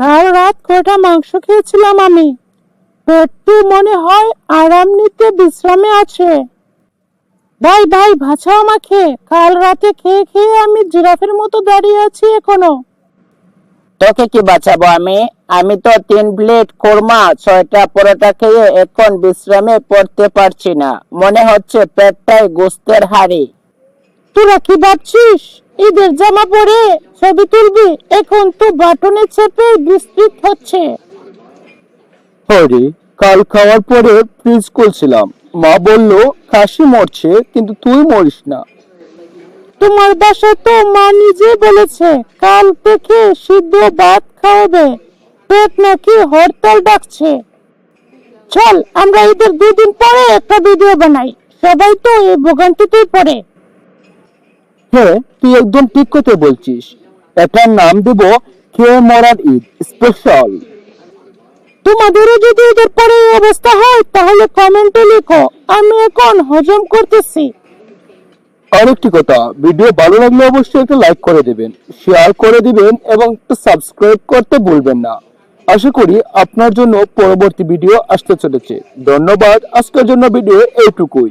কাল রাত কটা মাংস খেয়েছিলাম আমি? পেট্টু মনে হয় আরাম নিতে বিশ্রামে আছে। ভাই ভাই ভাষা আমাকে। কাল রাতে খেয়ে খেয়ে আমি জিরাফের মতো দাঁড়িয়ে আছি এখনও। তোকে কি বাঁচাবো আমি? আমি তো তিন প্লেট কোরমা ছয়টা পরোটা খেয়ে এখন বিশ্রামে পড়তে পারছি না। মনে হচ্ছে পেটটাই গোস্তের হাড়ি। তোরা কি ভাবছিস? ঈদের জামা পরে ছবি তুলবি এখন তো বাটনে চেপে বিস্তৃত হচ্ছে। হরে কাল খাওয়ার পরে ফ্রিজ খুলছিলাম মা বলল কাশি মরছে কিন্তু তুই মরিস না। তোমার বাসায় তো মা নিজে বলেছে কাল থেকে সিদ্ধ ভাত খাওয়াবে। পেট নাকি হরতাল ডাকছে। চল আমরা ঈদের দুদিন পরে একটা ভিডিও বানাই। সবাই তো এই ভোগান্তিতেই পড়ে। হ্যাঁ তুই একদম ঠিক কথা বলছিস। এটার নাম দেব খেয়ে মরার ঈদ স্পেশাল তোমাদেরও যদি ঈদের পরে অবস্থা হয়, তাহলে কমেন্টে লিখো, আমি এখন হজম করতেছি। আরেকটি কথা, ভিডিও ভালো লাগলে অবশ্যই একটা লাইক করে দেবেন শেয়ার করে দিবেন, এবং একটু সাবস্ক্রাইব করতে ভুলবেন না। আশা করি আপনার জন্য পরবর্তী ভিডিও আসতে চলেছে। ধন্যবাদ, আজকের জন্য ভিডিও এইটুকুই।